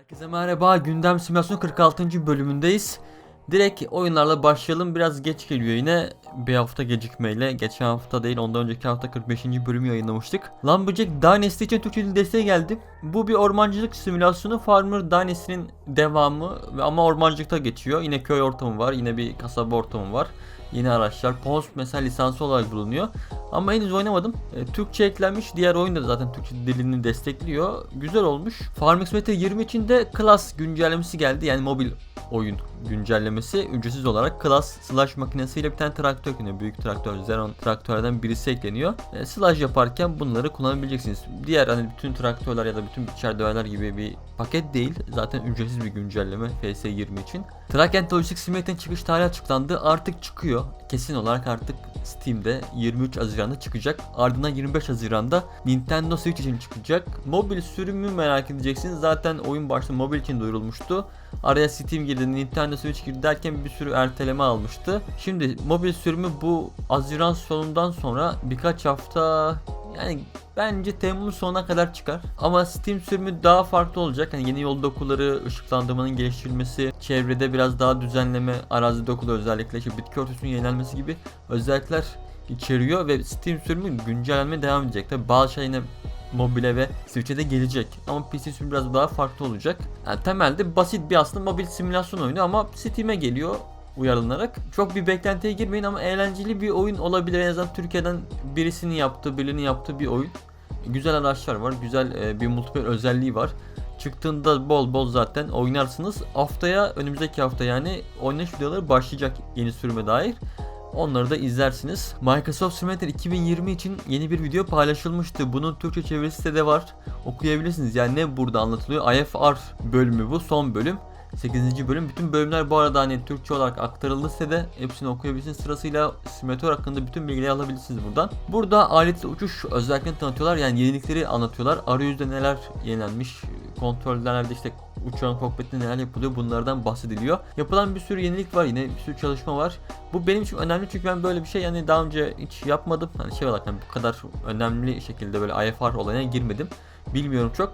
Herkese merhaba. Gündem Simülasyon 46. bölümündeyiz. Direkt oyunlarla başlayalım. Biraz geç geliyor yine. Bir hafta gecikmeyle. Geçen hafta değil ondan önceki hafta 45. bölümü yayınlamıştık. Lumberjack Dynasty için Türkçe dil desteği geldi. Bu bir ormancılık simülasyonu. Farmer Dynasty'nin devamı ama ormancılıkta geçiyor. Yine köy ortamı var. Yine bir kasaba ortamı var. Yeni araçlar. Pons mesela lisansı olarak bulunuyor. Ama henüz oynamadım. E, Türkçe eklenmiş. Diğer oyun da zaten Türkçe dilini destekliyor. Güzel olmuş. Farming Simulator 20 için de Class güncellemesi geldi. Yani mobil oyun güncellemesi ücretsiz olarak Class slash makinesiyle bir tane traktör ekleniyor. Büyük traktör, Xenon traktörlerden birisi ekleniyor. E, slash yaparken bunları kullanabileceksiniz. Diğer hani bütün traktörler ya da bütün biçer döverler gibi bir paket değil. Zaten ücretsiz bir güncelleme FS20 için. Track and Logistics Simulator'ın çıkış tarihi açıklandı. Artık çıkıyor. Kesin olarak artık Steam'de 23 Haziran'da çıkacak. Ardından 25 Haziran'da Nintendo Switch için çıkacak. Mobil sürümü merak edeceksiniz. Zaten oyun başta mobil için duyurulmuştu. Araya Steam girdi, Nintendo Switch girdi derken bir sürü erteleme almıştı. Şimdi mobil sürümü bu Haziran sonundan sonra birkaç hafta yani bence Temmuz sonuna kadar çıkar. Ama Steam sürümü daha farklı olacak. Hani yeni yol dokuları, ışıklandırmanın geliştirilmesi, çevrede biraz daha düzenleme, arazi dokuları özellikle işte bitki örtüsünün yenilenmesi gibi özellikler içeriyor ve Steam sürümü güncellenmeye devam edecek. Tabi bazı şey yine mobile ve Switch'e de gelecek. Ama PC sürümü biraz daha farklı olacak. Yani temelde basit bir aslında mobil simülasyon oyunu ama Steam'e geliyor uyarılarak. Çok bir beklentiye girmeyin ama eğlenceli bir oyun olabilir. En azından Türkiye'den birisinin yaptığı, birinin yaptığı bir oyun. Güzel araçlar var, güzel e, bir multiplayer özelliği var. Çıktığında bol bol zaten oynarsınız. Haftaya, önümüzdeki hafta yani oynanış videoları başlayacak yeni sürüme dair. Onları da izlersiniz. Microsoft Simulator 2020 için yeni bir video paylaşılmıştı. Bunun Türkçe çevirisi de var. Okuyabilirsiniz. Yani ne burada anlatılıyor? IFR bölümü bu. Son bölüm. 8. bölüm. Bütün bölümler bu arada hani Türkçe olarak aktarıldı size de hepsini okuyabilirsiniz. Sırasıyla simülatör hakkında bütün bilgileri alabilirsiniz buradan. Burada aletli uçuş özelliklerini tanıtıyorlar. Yani yenilikleri anlatıyorlar. Arayüzde neler yenilenmiş, kontrollerde işte uçağın kokpitinde neler yapılıyor bunlardan bahsediliyor. Yapılan bir sürü yenilik var yine bir sürü çalışma var. Bu benim için önemli çünkü ben böyle bir şey yani daha önce hiç yapmadım. Hani şey olarak hani bu kadar önemli şekilde böyle IFR olayına girmedim. Bilmiyorum çok.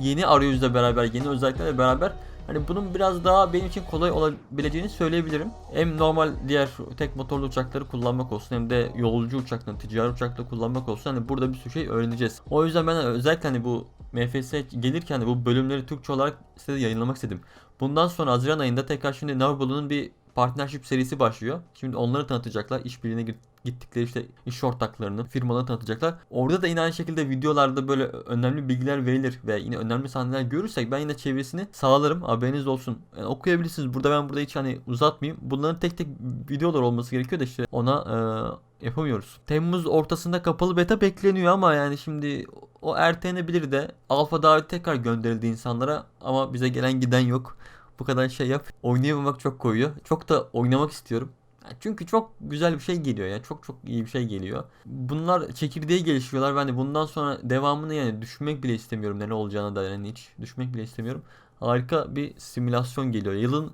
Yeni arayüzle beraber, yeni özelliklerle beraber Hani bunun biraz daha benim için kolay olabileceğini söyleyebilirim. Hem normal diğer tek motorlu uçakları kullanmak olsun hem de yolcu uçaklarını, ticari uçakları kullanmak olsun. Hani burada bir sürü şey öğreneceğiz. O yüzden ben özellikle hani bu MFS gelirken de bu bölümleri Türkçe olarak size yayınlamak istedim. Bundan sonra Haziran ayında tekrar şimdi Navbolu'nun bir partnership serisi başlıyor. Şimdi onları tanıtacaklar. İşbirliğine gittikleri işte iş ortaklarını, firmaları tanıtacaklar. Orada da yine aynı şekilde videolarda böyle önemli bilgiler verilir ve yine önemli sahneler görürsek ben yine çevirisini sağlarım. Haberiniz olsun. Yani okuyabilirsiniz. Burada ben burada hiç hani uzatmayayım. Bunların tek tek videolar olması gerekiyor da işte ona e, yapamıyoruz. Temmuz ortasında kapalı beta bekleniyor ama yani şimdi o ertelenebilir de alfa davet tekrar gönderildi insanlara ama bize gelen giden yok bu kadar şey yap. Oynayamamak çok koyuyor. Çok da oynamak istiyorum. Çünkü çok güzel bir şey geliyor ya. Çok çok iyi bir şey geliyor. Bunlar çekirdeği geliştiriyorlar. Ben de bundan sonra devamını yani düşünmek bile istemiyorum ne olacağına dair. Yani hiç düşünmek bile istemiyorum. Harika bir simülasyon geliyor. Yılın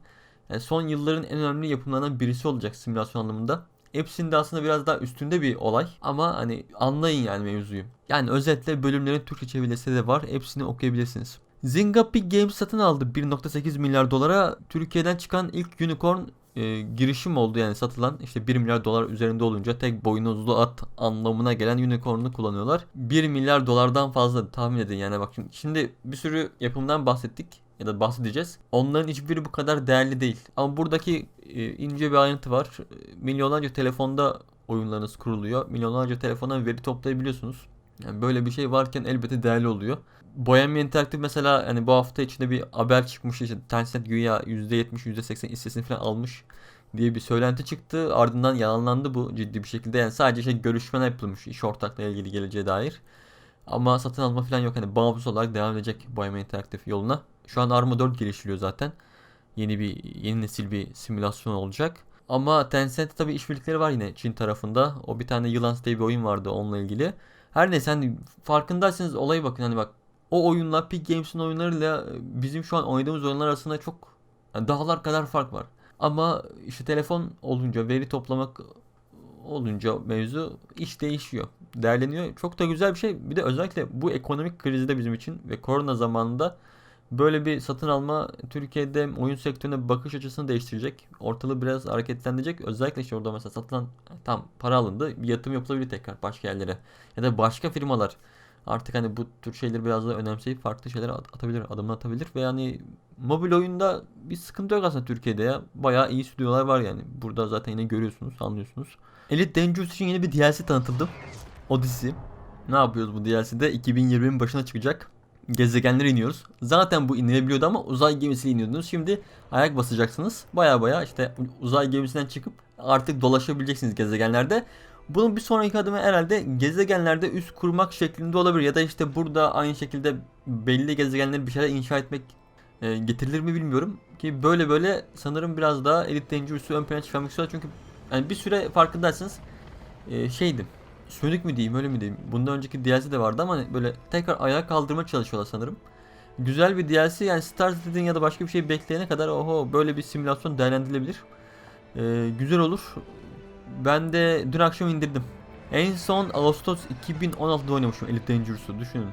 yani son yılların en önemli yapımlarından birisi olacak simülasyon anlamında. Hepsinde aslında biraz daha üstünde bir olay. Ama hani anlayın yani mevzuyu. Yani özetle bölümlerin Türkçe çevirisi de var. Hepsini okuyabilirsiniz. Zynga Peak Games satın aldı 1.8 milyar dolara. Türkiye'den çıkan ilk unicorn e, girişim oldu yani satılan işte 1 milyar dolar üzerinde olunca tek boynuzlu at anlamına gelen unicorn'u kullanıyorlar. 1 milyar dolardan fazla tahmin edin yani bak şimdi, bir sürü yapımdan bahsettik ya da bahsedeceğiz. Onların hiçbiri bu kadar değerli değil. Ama buradaki e, ince bir ayrıntı var. Milyonlarca telefonda oyunlarınız kuruluyor. Milyonlarca telefondan veri toplayabiliyorsunuz. Yani böyle bir şey varken elbette değerli oluyor. Bohemian Interactive mesela hani bu hafta içinde bir haber çıkmış işte Tencent güya %70 %80 hissesini falan almış diye bir söylenti çıktı. Ardından yalanlandı bu ciddi bir şekilde. Yani sadece şey görüşmeler yapılmış iş ortaklığı ilgili geleceğe dair. Ama satın alma falan yok. Hani bağımsız olarak devam edecek Bohemian Interactive yoluna. Şu an Arma 4 geliştiriyor zaten. Yeni bir yeni nesil bir simülasyon olacak. Ama Tencent tabi işbirlikleri var yine Çin tarafında. O bir tane Yılans diye bir oyun vardı onunla ilgili. Her neyse hani farkındaysanız olayı bakın hani bak o oyunla Peak Games'in oyunlarıyla bizim şu an oynadığımız oyunlar arasında çok yani dağlar kadar fark var. Ama işte telefon olunca veri toplamak olunca mevzu iş değişiyor. Değerleniyor. Çok da güzel bir şey. Bir de özellikle bu ekonomik krizde bizim için ve korona zamanında Böyle bir satın alma Türkiye'de oyun sektörüne bakış açısını değiştirecek. Ortalığı biraz hareketlendirecek. Özellikle işte orada mesela satılan tam para alındı. Bir yatırım yapılabilir tekrar başka yerlere. Ya da başka firmalar artık hani bu tür şeyleri biraz daha önemseyip farklı şeyler at- atabilir, adımlar atabilir ve yani mobil oyunda bir sıkıntı yok aslında Türkiye'de ya. Bayağı iyi stüdyolar var yani. Burada zaten yine görüyorsunuz, anlıyorsunuz. Elite Dangerous için yeni bir DLC tanıtıldı. Odyssey. Ne yapıyoruz bu DLC'de? 2020'nin başına çıkacak. Gezegenlere iniyoruz. Zaten bu inilebiliyordu ama uzay gemisiyle iniyordunuz. Şimdi ayak basacaksınız. Baya baya işte uzay gemisinden çıkıp artık dolaşabileceksiniz gezegenlerde. Bunun bir sonraki adımı herhalde gezegenlerde üs kurmak şeklinde olabilir. Ya da işte burada aynı şekilde belli gezegenleri bir şeyler inşa etmek e, getirilir mi bilmiyorum. Ki böyle böyle sanırım biraz daha Elite Dangerous'u ön plana çıkarmak istiyorlar. Çünkü yani bir süre farkındaysanız e, şeydim. Sönük mü diyeyim öyle mi diyeyim. Bundan önceki DLC de vardı ama hani böyle tekrar ayağa kaldırma çalışıyorlar sanırım. Güzel bir DLC yani Star Citizen ya da başka bir şey bekleyene kadar oho böyle bir simülasyon değerlendirilebilir. E, güzel olur. Ben de dün akşam indirdim. En son Ağustos 2016'da oynamışım Elite Dangerous'u düşünün.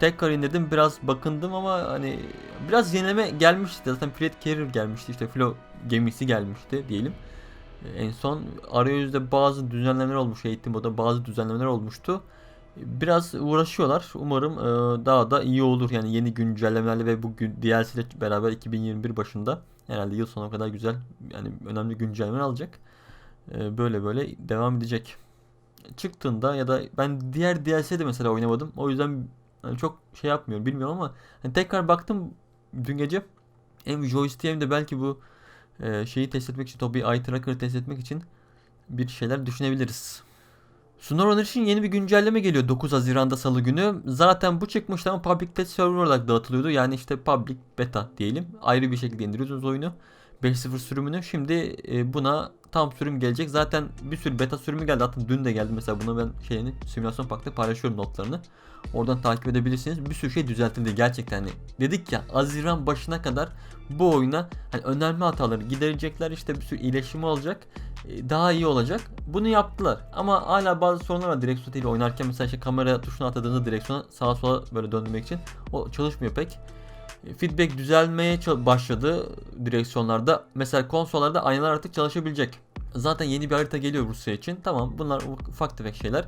Tekrar indirdim biraz bakındım ama hani biraz yenileme gelmişti zaten Fleet Carrier gelmişti işte Flo gemisi gelmişti diyelim. En son arayüzde bazı düzenlemeler olmuş eğitim moda bazı düzenlemeler olmuştu. Biraz uğraşıyorlar. Umarım e, daha da iyi olur. Yani yeni güncellemelerle ve bu DLC ile beraber 2021 başında herhalde yıl sonuna kadar güzel yani önemli güncellemeler alacak. E, Böyle böyle devam edecek. Çıktığında ya da ben diğer DLC de mesela oynamadım. O yüzden hani çok şey yapmıyorum bilmiyorum ama hani tekrar baktım dün gece hem joystick hem de belki bu e, şeyi test etmek için Tobii Eye Tracker'ı test etmek için bir şeyler düşünebiliriz. SnowRunner için yeni bir güncelleme geliyor 9 Haziran'da Salı günü. Zaten bu çıkmıştı ama Public Test Server olarak dağıtılıyordu. Yani işte Public Beta diyelim. Ayrı bir şekilde indiriyorsunuz oyunu. 5.0 sürümünü. Şimdi e, buna tam sürüm gelecek. Zaten bir sürü beta sürümü geldi. Hatta dün de geldi mesela buna ben şeyini simülasyon pakta paylaşıyorum notlarını. Oradan takip edebilirsiniz. Bir sürü şey düzeltildi gerçekten. Hani dedik ya Haziran başına kadar bu oyuna hani önemli hataları giderecekler. işte bir sürü iyileşme olacak. E, Daha iyi olacak. Bunu yaptılar. Ama hala bazı sorunlar var direksiyon ile oynarken. Mesela işte kamera tuşuna atadığınızda direksiyona sağa sola böyle döndürmek için. O çalışmıyor pek. Feedback düzelmeye başladı direksiyonlarda. Mesela konsollarda aynalar artık çalışabilecek. Zaten yeni bir harita geliyor Rusya için. Tamam bunlar ufak tefek şeyler.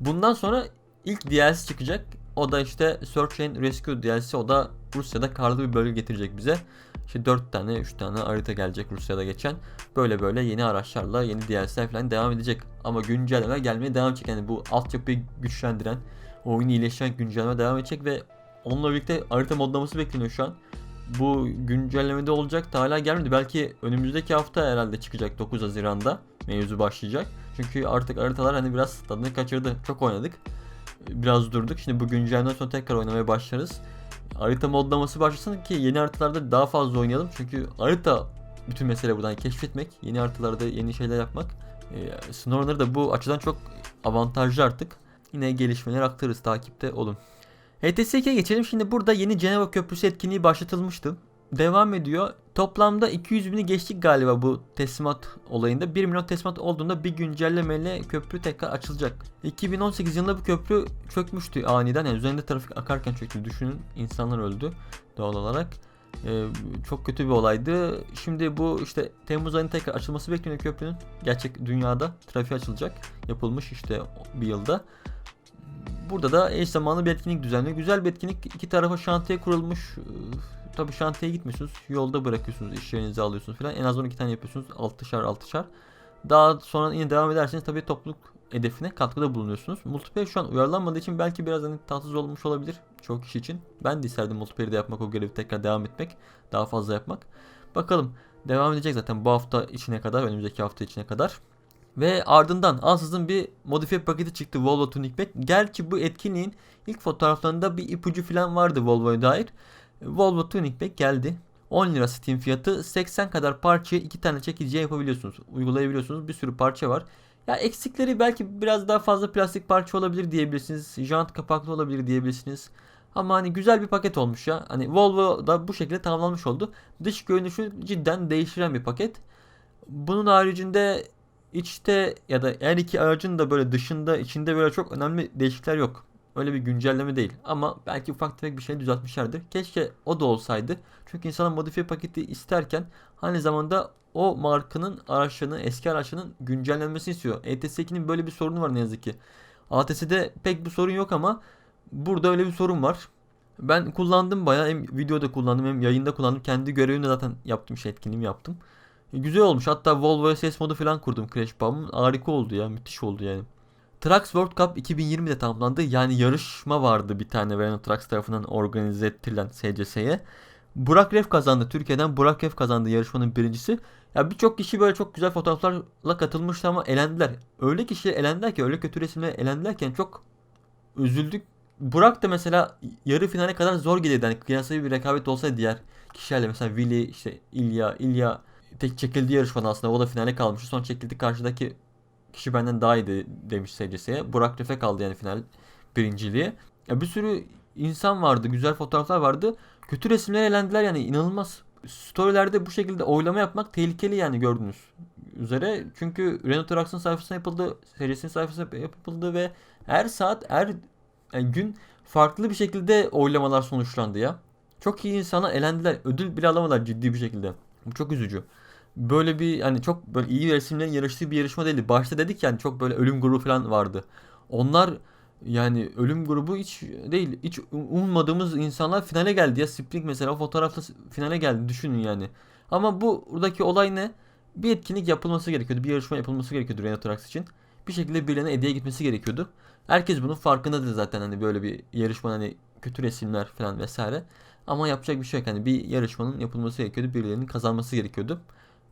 Bundan sonra ilk DLC çıkacak. O da işte Search and Rescue DLC. O da Rusya'da karlı bir bölge getirecek bize. İşte 4 tane 3 tane harita gelecek Rusya'da geçen. Böyle böyle yeni araçlarla yeni DLC'ler falan devam edecek. Ama güncelleme gelmeye devam edecek. Yani bu altyapıyı güçlendiren, oyunu iyileştiren güncelleme devam edecek ve onunla birlikte harita modlaması bekleniyor şu an. Bu güncellemede olacak da hala gelmedi. Belki önümüzdeki hafta herhalde çıkacak 9 Haziran'da mevzu başlayacak. Çünkü artık haritalar hani biraz tadını kaçırdı. Çok oynadık. Biraz durduk. Şimdi bu güncellemeden sonra tekrar oynamaya başlarız. Harita modlaması başlasın ki yeni haritalarda daha fazla oynayalım. Çünkü harita bütün mesele buradan keşfetmek, yeni haritalarda yeni şeyler yapmak. Ee, SnowRunner da bu açıdan çok avantajlı artık. Yine gelişmeler aktarırız, takipte olun. HTS 2'ye geçelim. Şimdi burada yeni Ceneva Köprüsü etkinliği başlatılmıştı. Devam ediyor. Toplamda 200 bini geçtik galiba bu teslimat olayında. 1 milyon teslimat olduğunda bir güncellemeyle köprü tekrar açılacak. 2018 yılında bu köprü çökmüştü aniden. Yani üzerinde trafik akarken çöktü. Düşünün insanlar öldü doğal olarak. Ee, çok kötü bir olaydı. Şimdi bu işte Temmuz ayında tekrar açılması bekleniyor köprünün. Gerçek dünyada trafiğe açılacak. Yapılmış işte bir yılda. Burada da eş zamanlı bir etkinlik düzenliyor. Güzel bir etkinlik. İki tarafa şantiye kurulmuş. Ee, Tabii şantiyeye gitmiyorsunuz. Yolda bırakıyorsunuz. iş yerinizi alıyorsunuz falan. En az 12 tane yapıyorsunuz. Altışar altışar. Daha sonra yine devam ederseniz tabii topluluk hedefine katkıda bulunuyorsunuz. Multiplayer şu an uyarlanmadığı için belki biraz hani tatsız olmuş olabilir çoğu kişi için. Ben de isterdim multiplayer'de yapmak, o görevi tekrar devam etmek, daha fazla yapmak. Bakalım devam edecek zaten bu hafta içine kadar, önümüzdeki hafta içine kadar. Ve ardından ansızın bir modifiye paketi çıktı Volvo Tuning Pack. Gerçi bu etkinliğin ilk fotoğraflarında bir ipucu falan vardı Volvo'ya dair. Volvo Tuning Pack geldi. 10 lira Steam fiyatı 80 kadar parçaya 2 tane çekiciye yapabiliyorsunuz. Uygulayabiliyorsunuz. Bir sürü parça var. Ya eksikleri belki biraz daha fazla plastik parça olabilir diyebilirsiniz. Jant kapaklı olabilir diyebilirsiniz. Ama hani güzel bir paket olmuş ya. Hani Volvo da bu şekilde tamamlanmış oldu. Dış görünüşü cidden değiştiren bir paket. Bunun haricinde içte ya da her iki aracın da böyle dışında içinde böyle çok önemli değişiklikler yok. öyle bir güncelleme değil. Ama belki ufak tefek bir şey düzeltmişlerdir. Keşke o da olsaydı. Çünkü insanlar modifiye paketi isterken aynı zamanda o markanın araçlarının, eski araçlarının güncellenmesini istiyor. ETS2'nin böyle bir sorunu var ne yazık ki. ATS'de pek bir sorun yok ama burada öyle bir sorun var. Ben kullandım bayağı hem videoda kullandım hem yayında kullandım. Kendi görevimde zaten yaptım şey etkinliğimi yaptım. Güzel olmuş. Hatta Volvo SS modu falan kurdum Crash Bomb'un. Harika oldu ya. Müthiş oldu yani. Trucks World Cup 2020'de tamamlandı. Yani yarışma vardı bir tane Renault Trucks tarafından organize ettirilen SCS'ye. Burak Ref kazandı. Türkiye'den Burak Ref kazandı yarışmanın birincisi. Ya birçok kişi böyle çok güzel fotoğraflarla katılmıştı ama elendiler. Öyle kişiler elendiler ki öyle kötü resimler elendilerken çok üzüldük. Burak da mesela yarı finale kadar zor gelirdi. Yani kıyasaya bir rekabet olsaydı diğer kişilerle mesela Willy, işte İlya, İlya tek çekildi yarışmadan aslında o da finale kalmıştı. Son çekildi karşıdaki kişi benden daha iyiydi demiş SCS'ye. Burak Refe kaldı yani final birinciliği. Ya bir sürü insan vardı, güzel fotoğraflar vardı. Kötü resimler elendiler yani inanılmaz. Storylerde bu şekilde oylama yapmak tehlikeli yani gördünüz üzere. Çünkü Renault Trucks'ın sayfasına yapıldı, serisinin sayfasına yapıldı ve her saat, her yani gün farklı bir şekilde oylamalar sonuçlandı ya. Çok iyi insana elendiler. Ödül bile alamadılar ciddi bir şekilde. Bu çok üzücü. Böyle bir hani çok böyle iyi resimlerin yarıştığı bir yarışma değildi. Başta dedik yani çok böyle ölüm grubu falan vardı. Onlar yani ölüm grubu hiç değil. Hiç ummadığımız insanlar finale geldi ya. Spring mesela fotoğrafta finale geldi düşünün yani. Ama bu buradaki olay ne? Bir etkinlik yapılması gerekiyordu. Bir yarışma yapılması gerekiyordu Trucks için. Bir şekilde birilerine hediye gitmesi gerekiyordu. Herkes bunun farkındadır zaten hani böyle bir yarışma hani kötü resimler falan vesaire. Ama yapacak bir şey yok. Hani bir yarışmanın yapılması gerekiyordu. Birilerinin kazanması gerekiyordu.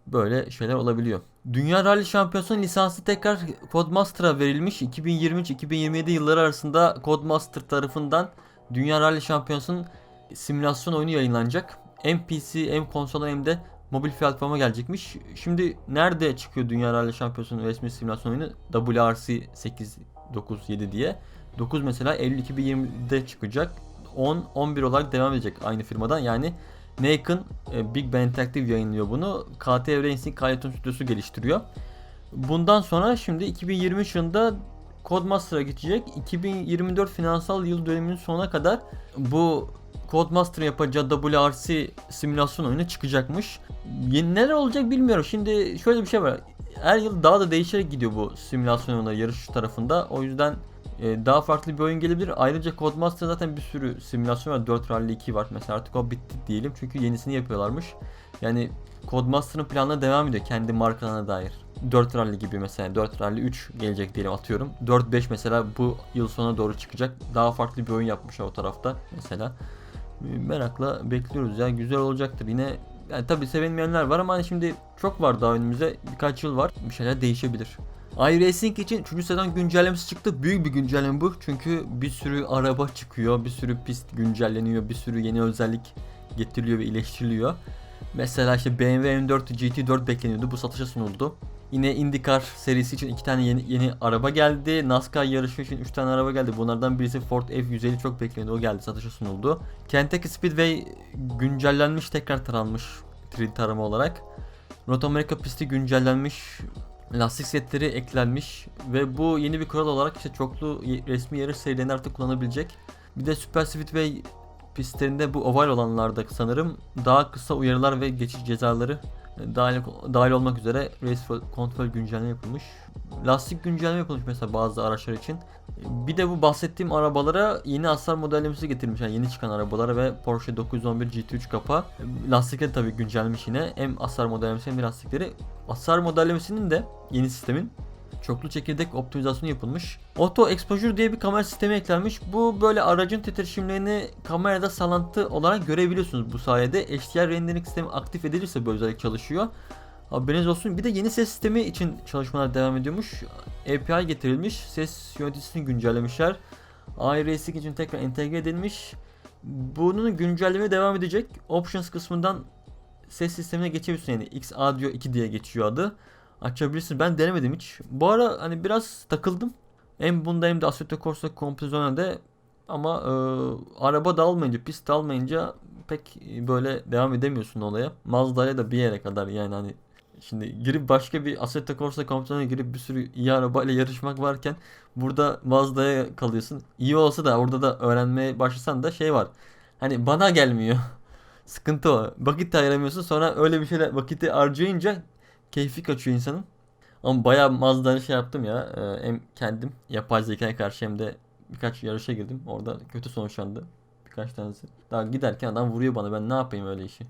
Böyle şeyler olabiliyor. Dünya Rally Şampiyonası'nın lisansı tekrar Codemaster'a verilmiş. 2023-2027 yılları arasında Codemaster tarafından Dünya Rally Şampiyonası'nın simülasyon oyunu yayınlanacak. Hem PC hem konsola hem de mobil platforma gelecekmiş. Şimdi nerede çıkıyor Dünya Rally Şampiyonası'nın resmi simülasyon oyunu? WRC 8 9 7 diye. 9 mesela Eylül 2020'de çıkacak. 10 11 olarak devam edecek aynı firmadan. Yani Nakon e, Big Ben Interactive yayınlıyor bunu. KTV Racing Kayton Stüdyosu geliştiriyor. Bundan sonra şimdi 2023 yılında Codemaster'a geçecek. 2024 finansal yıl döneminin sonuna kadar bu Codemaster yapacağı WRC simülasyon oyunu çıkacakmış. Yeni neler olacak bilmiyorum. Şimdi şöyle bir şey var. Her yıl daha da değişerek gidiyor bu simülasyon oyunları yarış tarafında. O yüzden e, daha farklı bir oyun gelebilir. Ayrıca Codemaster zaten bir sürü simülasyon var. 4 Rally 2 var. Mesela artık o bitti diyelim. Çünkü yenisini yapıyorlarmış. Yani Codemaster'ın planına devam ediyor. Kendi markalarına dair. 4 Rally gibi mesela 4 Rally 3 gelecek diyelim atıyorum. 4-5 mesela bu yıl sonuna doğru çıkacak. Daha farklı bir oyun yapmışlar o tarafta mesela. Merakla bekliyoruz ya güzel olacaktır. Yine yani tabi sevinmeyenler var ama hani şimdi çok var daha önümüzde birkaç yıl var. Bir şeyler değişebilir iRacing için 3. sezon güncellemesi çıktı. Büyük bir güncelleme bu. Çünkü bir sürü araba çıkıyor, bir sürü pist güncelleniyor, bir sürü yeni özellik getiriliyor ve iyileştiriliyor. Mesela işte BMW M4 GT4 bekleniyordu. Bu satışa sunuldu. Yine IndyCar serisi için iki tane yeni, yeni araba geldi. NASCAR yarışı için 3 tane araba geldi. Bunlardan birisi Ford F150 çok bekleniyordu. O geldi satışa sunuldu. Kentucky Speedway güncellenmiş tekrar taranmış 3D tarama olarak. North America pisti güncellenmiş lastik setleri eklenmiş ve bu yeni bir kural olarak işte çoklu resmi yarış serilerini artık kullanabilecek. Bir de Super Speedway pistlerinde bu oval olanlarda sanırım daha kısa uyarılar ve geçiş cezaları dahil, dahil olmak üzere race kontrol güncelleme yapılmış. Lastik güncelleme yapılmış mesela bazı araçlar için. Bir de bu bahsettiğim arabalara yeni hasar modellemesi getirmiş. Yani yeni çıkan arabalara ve Porsche 911 GT3 kapa. Lastikleri tabii güncellemiş yine. Hem hasar modellemesi hem de lastikleri. Hasar modellemesinin de yeni sistemin çoklu çekirdek optimizasyonu yapılmış. Auto Exposure diye bir kamera sistemi eklenmiş. Bu böyle aracın titreşimlerini kamerada sallantı olarak görebiliyorsunuz bu sayede. HDR rendering sistemi aktif edilirse bu özellik çalışıyor. Haberiniz olsun. Bir de yeni ses sistemi için çalışmalar devam ediyormuş. API getirilmiş. Ses yöneticisini güncellemişler. iRacing için tekrar entegre edilmiş. Bunun güncelleme devam edecek. Options kısmından ses sistemine geçebilirsin yani X Audio 2 diye geçiyor adı. Açabilirsin. Ben denemedim hiç. Bu ara hani biraz takıldım. Hem bunda hem de Assetto Corsa Competizione ama e, araba da almayınca, pist almayınca pek böyle devam edemiyorsun olaya. Mazda'ya da bir yere kadar yani hani Şimdi girip başka bir Assetto Corsa komutanına girip bir sürü iyi arabayla yarışmak varken burada Mazda'ya kalıyorsun. İyi olsa da orada da öğrenmeye başlasan da şey var. Hani bana gelmiyor. Sıkıntı o. Vakit ayıramıyorsun. Sonra öyle bir şeyle vakiti harcayınca keyfi kaçıyor insanın. Ama bayağı Mazda'da şey yaptım ya. Ee, hem kendim yapay zekaya karşı hem de birkaç yarışa girdim. Orada kötü sonuçlandı. Birkaç tanesi. Daha giderken adam vuruyor bana. Ben ne yapayım öyle işi.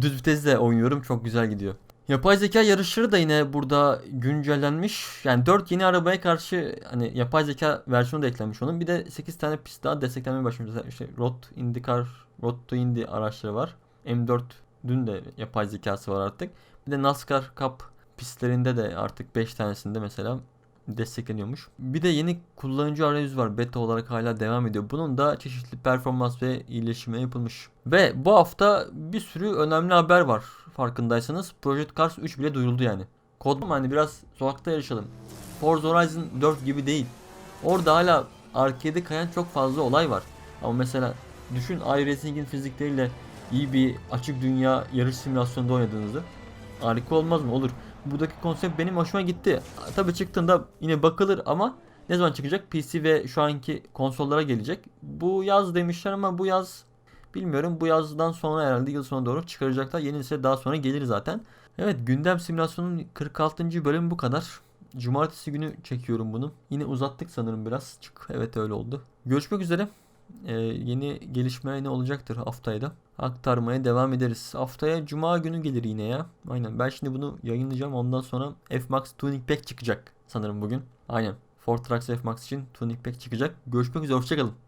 Düz vitesle oynuyorum. Çok güzel gidiyor. Yapay zeka yarışları da yine burada güncellenmiş. Yani 4 yeni arabaya karşı hani yapay zeka versiyonu da eklenmiş onun. Bir de 8 tane pist daha desteklenmeye başlamış. İşte Road IndyCar, Road to Indy araçları var. M4 dün de yapay zekası var artık. Bir de NASCAR Cup pistlerinde de artık 5 tanesinde mesela destekleniyormuş. Bir de yeni kullanıcı arayüzü var. Beta olarak hala devam ediyor. Bunun da çeşitli performans ve iyileşme yapılmış. Ve bu hafta bir sürü önemli haber var. Farkındaysanız Project Cars 3 bile duyuruldu yani. Kodum hani biraz sokakta yarışalım. Forza Horizon 4 gibi değil. Orada hala arcade'e kayan çok fazla olay var. Ama mesela düşün iRacing'in fizikleriyle iyi bir açık dünya yarış simülasyonunda oynadığınızı. Harika olmaz mı? Olur. Buradaki konsept benim hoşuma gitti. Tabii çıktığında yine bakılır ama ne zaman çıkacak? PC ve şu anki konsollara gelecek. Bu yaz demişler ama bu yaz bilmiyorum. Bu yazdan sonra herhalde yıl sonuna doğru çıkaracaklar. Yenisi daha sonra gelir zaten. Evet gündem simülasyonunun 46. bölüm bu kadar. Cumartesi günü çekiyorum bunu. Yine uzattık sanırım biraz. Evet öyle oldu. Görüşmek üzere. Ee, yeni gelişmeler ne olacaktır haftaya da. Aktarmaya devam ederiz. Haftaya cuma günü gelir yine ya. Aynen ben şimdi bunu yayınlayacağım. Ondan sonra F-Max Tuning Pack çıkacak sanırım bugün. Aynen. Ford Trucks F-Max için Tuning Pack çıkacak. Görüşmek üzere. Hoşçakalın.